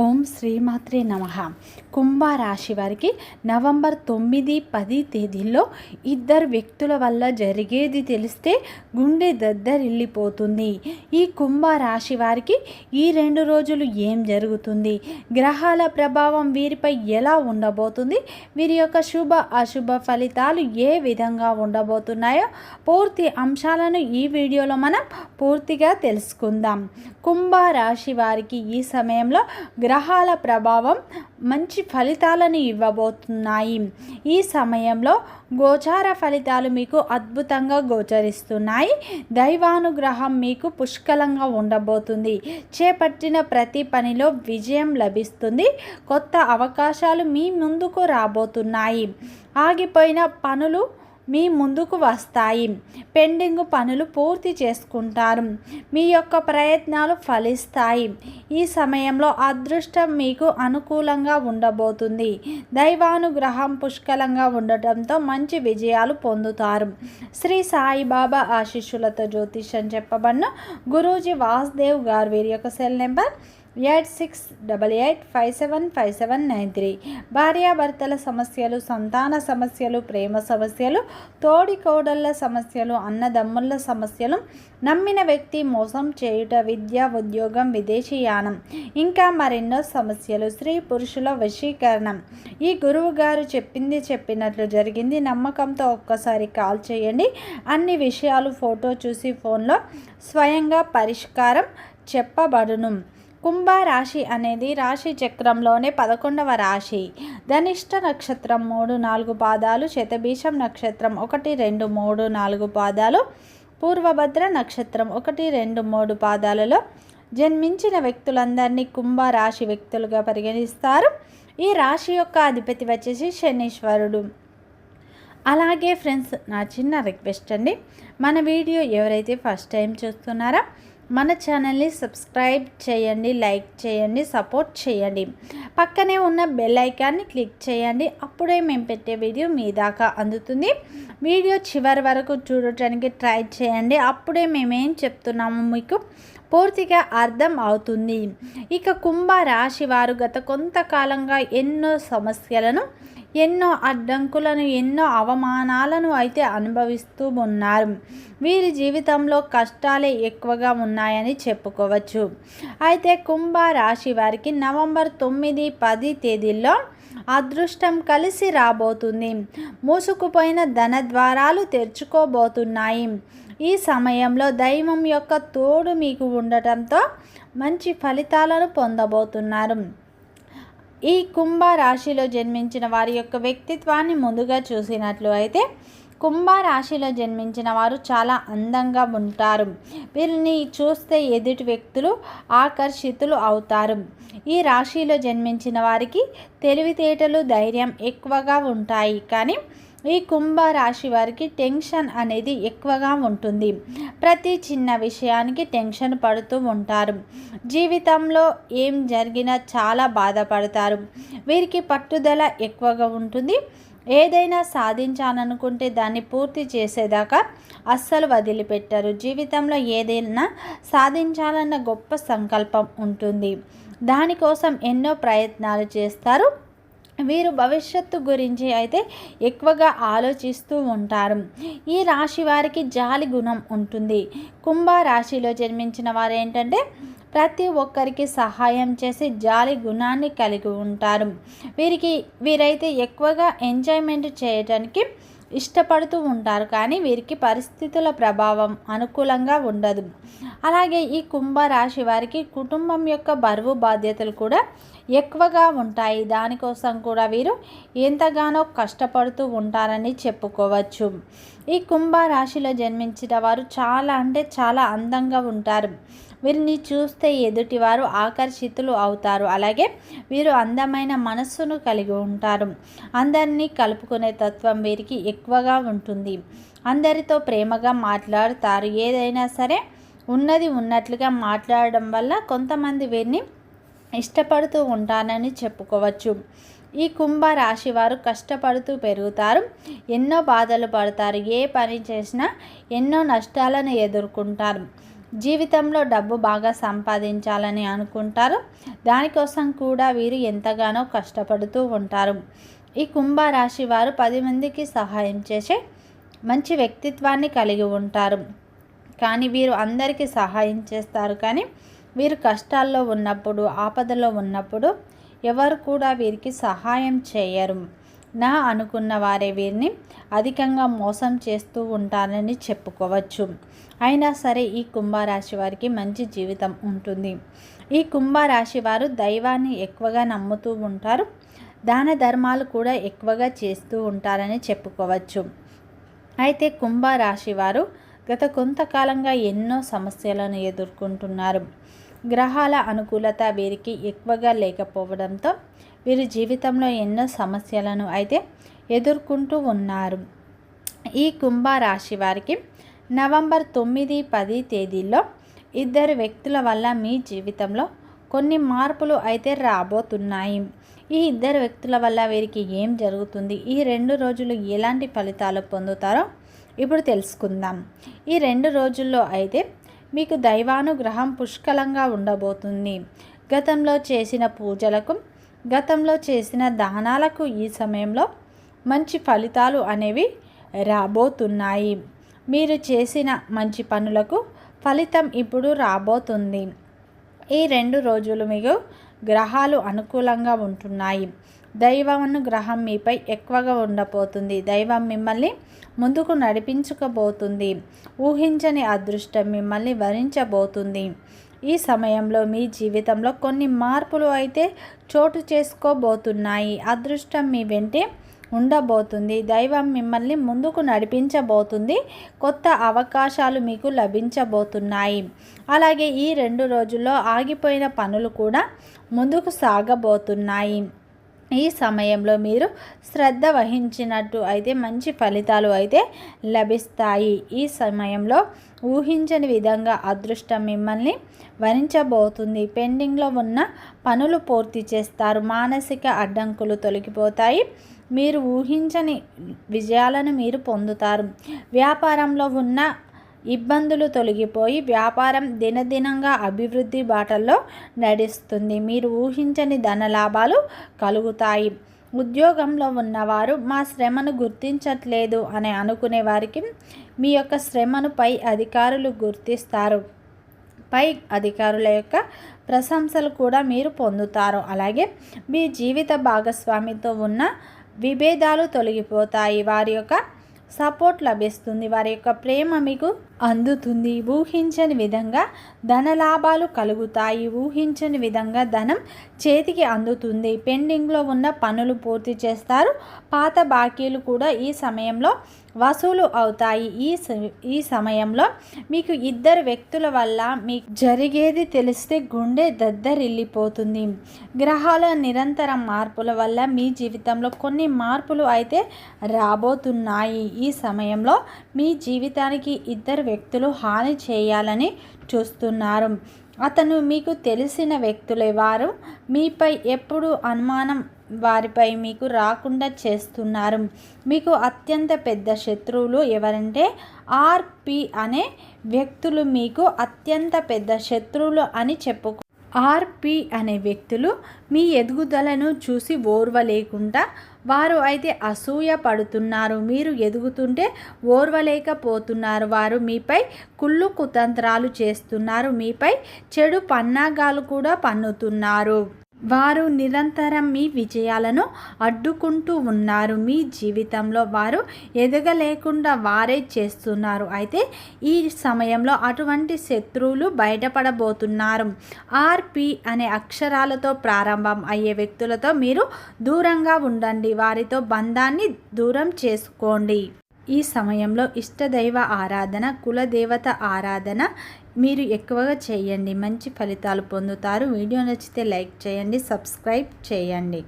ఓం శ్రీమాత్రే నమ. కుంభరాశి వారికి నవంబర్ తొమ్మిది పది తేదీల్లో ఇద్దరు వ్యక్తుల వల్ల జరిగేది తెలిస్తే గుండె దద్దరిల్లిపోతుంది. ఈ కుంభరాశి వారికి ఈ రెండు రోజులు ఏం జరుగుతుంది? గ్రహాల ప్రభావం వీరిపై ఎలా ఉండబోతుంది? వీరి యొక్క శుభ అశుభ ఫలితాలు ఏ విధంగా ఉండబోతున్నాయో పూర్తి అంశాలను ఈ వీడియోలో మనం పూర్తిగా తెలుసుకుందాం. కుంభరాశి వారికి ఈ సమయంలో గ్రహాల ప్రభావం మంచి ఫలితాలను ఇవ్వబోతున్నాయి. ఈ సమయంలో గోచార ఫలితాలు మీకు అద్భుతంగా గోచరిస్తున్నాయి. దైవానుగ్రహం మీకు పుష్కలంగా ఉండబోతుంది. చేపట్టిన ప్రతి పనిలో విజయం లభిస్తుంది. కొత్త అవకాశాలు మీ ముందుకు రాబోతున్నాయి. ఆగిపోయిన పనులు మీ ముందుకు వస్తాయి. పెండింగ్ పనులు పూర్తి చేసుకుంటారు. మీ యొక్క ప్రయత్నాలు ఫలిస్తాయి. ఈ సమయంలో అదృష్టం మీకు అనుకూలంగా ఉండబోతుంది. దైవానుగ్రహం పుష్కలంగా ఉండటంతో మంచి విజయాలు పొందుతారు. శ్రీ సాయిబాబా ఆశీస్సులతో జ్యోతిష్యం చెప్పబడిన గురూజీ వాసుదేవ్ గారు వీరి యొక్క cell number eight six double eight five seven five seven nine three. భార్యాభర్తల సమస్యలు సంతాన సమస్యలు ప్రేమ సమస్యలు తోడి కోడళ్ళ సమస్యలు అన్నదమ్ముళ్ళ సమస్యలు నమ్మిన వ్యక్తి మోసం చేయుట విద్య ఉద్యోగం విదేశీయానం ఇంకా మరెన్నో సమస్యలు. స్త్రీ పురుషుల వశీకరణం. ఈ గురువు గారు చెప్పింది చెప్పినట్లు జరిగింది. నమ్మకంతో ఒక్కసారి కాల్ చేయండి. అన్ని విషయాలు ఫోటో చూసి ఫోన్లో స్వయంగా పరిష్కారం చెప్పబడును. కుంభరాశి అనేది రాశి చక్రంలోనే పదకొండవ రాశి. ధనిష్ట నక్షత్రం మూడు నాలుగు పాదాలు శతభీషం నక్షత్రం ఒకటి రెండు మూడు నాలుగు పాదాలు పూర్వభద్ర నక్షత్రం ఒకటి రెండు మూడు పాదాలలో జన్మించిన వ్యక్తులందరినీ కుంభరాశి వ్యక్తులుగా పరిగణిస్తారు. ఈ రాశి యొక్క అధిపతి వచ్చేసి శనీశ్వరుడు. అలాగే ఫ్రెండ్స్ నా చిన్న రిక్వెస్ట్ అండి మన వీడియో ఎవరైతే ఫస్ట్ టైం చూస్తున్నారో మన ఛానల్ని సబ్స్క్రైబ్ చేయండి లైక్ చేయండి సపోర్ట్ చేయండి. పక్కనే ఉన్న బెల్ ఐకాన్ని క్లిక్ చేయండి. అప్పుడే మేము పెట్టే వీడియో మీ దాకా అందుతుంది. వీడియో చివరి వరకు చూడటానికి ట్రై చేయండి. అప్పుడే మేమేం చెప్తున్నాము మీకు పూర్తిగా అర్థం అవుతుంది. ఇక కుంభ రాశి వారు గత కొంతకాలంగా ఎన్నో సమస్యలను ఎన్నో అడ్డంకులను ఎన్నో అవమానాలను అయితే అనుభవిస్తూ ఉన్నారు. వీరి జీవితంలో కష్టాలే ఎక్కువగా ఉన్నాయని చెప్పుకోవచ్చు. అయితే కుంభ రాశి వారికి నవంబర్ తొమ్మిది పది తేదీల్లో అదృష్టం కలిసి రాబోతుంది. మూసుకుపోయిన ధన ద్వారాలు తెరుచుకోబోతున్నాయి. ఈ సమయంలో దైవం యొక్క తోడు మీకు ఉండటంతో మంచి ఫలితాలను పొందబోతున్నారు. ఈ కుంభ రాశిలో జన్మించిన వారి యొక్క వ్యక్తిత్వాన్ని ముందుగా చూసినట్లు అయితే కుంభ రాశిలో జన్మించిన వారు చాలా అందంగా ఉంటారు. వీరిని చూస్తే ఎదుటి వ్యక్తులు ఆకర్షితులు అవుతారు. ఈ రాశిలో జన్మించిన వారికి తెలివితేటలు ధైర్యం ఎక్కువగా ఉంటాయి. కానీ ఈ కుంభ రాశి వారికి టెన్షన్ అనేది ఎక్కువగా ఉంటుంది. ప్రతి చిన్న విషయానికి టెన్షన్ పడుతూ ఉంటారు. జీవితంలో ఏం జరిగినా చాలా బాధపడతారు. వీరికి పట్టుదల ఎక్కువగా ఉంటుంది. ఏదైనా సాధించాలనుకుంటే దాన్ని పూర్తి చేసేదాకా అస్సలు వదిలిపెట్టరు. జీవితంలో ఏదైనా సాధించాలన్న గొప్ప సంకల్పం ఉంటుంది. దానికోసం ఎన్నో ప్రయత్నాలు చేస్తారు. వీరు భవిష్యత్తు గురించి అయితే ఎక్కువగా ఆలోచిస్తూ ఉంటారు. ఈ రాశి వారికి జాలి గుణం ఉంటుంది. కుంభ రాశిలో జన్మించిన వారు ఏంటంటే ప్రతి ఒక్కరికి సహాయం చేసి జాలి గుణాన్ని కలిగి ఉంటారు. వీరికి వీరైతే ఎక్కువగా ఎంజాయ్మెంట్ చేయడానికి ఇష్టపడుతూ ఉంటారు కానీ వీరికి పరిస్థితుల ప్రభావం అనుకూలంగా ఉండదు. అలాగే ఈ కుంభరాశి వారికి కుటుంబం యొక్క బరువు బాధ్యతలు కూడా ఎక్కువగా ఉంటాయి. దానికోసం కూడా వీరు ఎంతగానో కష్టపడుతూ ఉంటారని చెప్పుకోవచ్చు. ఈ కుంభరాశిలో జన్మించిన వారు చాలా అంటే చాలా అందంగా ఉంటారు. వీరిని చూస్తే ఎదుటివారు ఆకర్షితులు అవుతారు. అలాగే వీరు అందమైన మనస్సును కలిగి ఉంటారు. అందరినీ కలుపుకునే తత్వం వీరికి ఎక్కువగా ఉంటుంది. అందరితో ప్రేమగా మాట్లాడుతారు. ఏదైనా సరే ఉన్నది ఉన్నట్లుగా మాట్లాడడం వల్ల కొంతమంది వీరిని ఇష్టపడుతూ ఉంటానని చెప్పుకోవచ్చు. ఈ కుంభ రాశి వారు కష్టపడుతూ పెరుగుతారు. ఎన్నో బాధలు పడతారు. ఏ పని చేసినా ఎన్నో నష్టాలను ఎదుర్కొంటారు. జీవితంలో డబ్బు బాగా సంపాదించాలని అనుకుంటారు. దానికోసం కూడా వీరు ఎంతగానో కష్టపడుతూ ఉంటారు. ఈ కుంభరాశి వారు పది మందికి సహాయం చేసే మంచి వ్యక్తిత్వాన్ని కలిగి ఉంటారు. కానీ వీరు అందరికీ సహాయం చేస్తారు. కానీ వీరు కష్టాల్లో ఉన్నప్పుడు ఆపదలో ఉన్నప్పుడు ఎవరు కూడా వీరికి సహాయం చేయరు. నా అనుకున్న వారే వీరిని అధికంగా మోసం చేస్తూ ఉంటారని చెప్పుకోవచ్చు. అయినా సరే ఈ కుంభరాశి వారికి మంచి జీవితం ఉంటుంది. ఈ కుంభరాశి వారు దైవాన్ని ఎక్కువగా నమ్ముతూ ఉంటారు. దాన ధర్మాలు కూడా ఎక్కువగా చేస్తూ ఉంటారని చెప్పుకోవచ్చు. అయితే కుంభరాశి వారు గత కొంతకాలంగా ఎన్నో సమస్యలను ఎదుర్కొంటున్నారు. గ్రహాల అనుకూలత వీరికి ఎక్కువగా లేకపోవడంతో వీరి జీవితంలో ఎన్నో సమస్యలను అయితే ఎదుర్కొంటూ ఉన్నారు. ఈ కుంభరాశి వారికి నవంబర్ తొమ్మిది పది తేదీల్లో ఇద్దరు వ్యక్తుల వల్ల మీ జీవితంలో కొన్ని మార్పులు అయితే రాబోతున్నాయి. ఈ ఇద్దరు వ్యక్తుల వల్ల వీరికి ఏం జరుగుతుంది? ఈ రెండు రోజులు ఎలాంటి ఫలితాలు పొందుతారో ఇప్పుడు తెలుసుకుందాం. ఈ రెండు రోజుల్లో అయితే మీకు దైవానుగ్రహం పుష్కలంగా ఉండబోతుంది. గతంలో చేసిన పూజలకు గతంలో చేసిన దానాలకు ఈ సమయంలో మంచి ఫలితాలు అనేవి రాబోతున్నాయి. మీరు చేసిన మంచి పనులకు ఫలితం ఇప్పుడు రాబోతుంది. ఈ రెండు రోజులు మీకు గ్రహాలు అనుకూలంగా ఉంటున్నాయి. దైవం గ్రహం మీపై ఎక్కువగా ఉండబోతుంది. దైవం మిమ్మల్ని ముందుకు నడిపించుకోబోతుంది ఊహించని అదృష్టం మిమ్మల్ని వరించబోతుంది. ఈ సమయంలో మీ జీవితంలో కొన్ని మార్పులు అయితే చోటు చేసుకోబోతున్నాయి. అదృష్టం మీ వెంటే ఉండబోతుంది. దైవం మిమ్మల్ని ముందుకు నడిపించబోతుంది. కొత్త అవకాశాలు మీకు లభించబోతున్నాయి. అలాగే ఈ రెండు రోజుల్లో ఆగిపోయిన పనులు కూడా ముందుకు సాగబోతున్నాయి. ఈ సమయంలో మీరు శ్రద్ధ వహించినట్టు అయితే మంచి ఫలితాలు అయితే లభిస్తాయి. ఈ సమయంలో ఊహించని విధంగా అదృష్టం మిమ్మల్ని వరించబోతుంది. పెండింగ్లో ఉన్న పనులు పూర్తి చేస్తారు. మానసిక అడ్డంకులు తొలగిపోతాయి. మీరు ఊహించని విజయాలను మీరు పొందుతారు. వ్యాపారంలో ఉన్న ఇబ్బందులు తొలగిపోయి వ్యాపారం దినదినంగా అభివృద్ధి బాటల్లో నడుస్తుంది. మీరు ఊహించని ధన లాభాలు కలుగుతాయి. ఉద్యోగంలో ఉన్నవారు మా శ్రమను గుర్తించట్లేదు అని అనుకునే వారికి మీ యొక్క శ్రమను పై అధికారులు గుర్తిస్తారు. పై అధికారుల యొక్క ప్రశంసలు కూడా మీరు పొందుతారు. అలాగే మీ జీవిత భాగస్వామితో ఉన్న విభేదాలు తొలగిపోతాయి. వారి యొక్క సపోర్ట్ లభిస్తుంది. వారి యొక్క ప్రేమ మీకు అందుతుంది. ఊహించని విధంగా ధన లాభాలు కలుగుతాయి. ఊహించని విధంగా ధనం చేతికి అందుతుంది. పెండింగ్లో ఉన్న పనులు పూర్తి చేస్తారు. పాత బాకీలు కూడా ఈ సమయంలో వసూలు అవుతాయి. ఈ ఈ సమయంలో మీకు ఇద్దరు వ్యక్తుల వల్ల మీకు జరిగేది తెలిస్తే గుండె దద్దరిల్లిపోతుంది. గ్రహాల నిరంతర మార్పుల వల్ల మీ జీవితంలో కొన్ని మార్పులు అయితే రాబోతున్నాయి. ఈ సమయంలో మీ జీవితానికి ఇద్దరు వ్యక్తులు హాని చేయాలని చూస్తున్నారు. అతను మీకు తెలిసిన వ్యక్తులే వారు. మీపై ఎప్పుడు అనుమానం వారిపై మీకు రాకుండా చేస్తున్నారు. మీకు అత్యంత పెద్ద శత్రువులు ఎవరంటే ఆర్పి అనే వ్యక్తులు మీకు అత్యంత పెద్ద శత్రువులు అని చెప్పుకో ఆర్పి అనే వ్యక్తులు మీ ఎదుగుదలను చూసి ఓర్వలేకుండా వారు అయితే అసూయ పడుతున్నారు. మీరు ఎదుగుతుంటే ఓర్వలేకపోతున్నారు. వారు మీపై కుళ్ళు కుతంత్రాలు చేస్తున్నారు. మీపై చెడు పన్నాగాలు కూడా పన్నుతున్నారు. వారు నిరంతరం మీ విజయాలను అడ్డుకుంటూ ఉన్నారు. మీ జీవితంలో వారు ఎదగలేకుండా వారే చేస్తున్నారు. అయితే ఈ సమయంలో అటువంటి శత్రువులు బయటపడబోతున్నారు. ఆర్పి అనే అక్షరాలతో ప్రారంభం అయ్యే వ్యక్తులతో మీరు దూరంగా ఉండండి. వారితో బంధాన్ని దూరం చేసుకోండి. ఈ సమయంలో ఇష్టదైవ ఆరాధన కులదేవత ఆరాధన మీరు ఎక్కువగా చేయండి. మంచి ఫలితాలు పొందుతారు. వీడియో నచ్చితే లైక్ చేయండి సబ్స్క్రైబ్ చేయండి.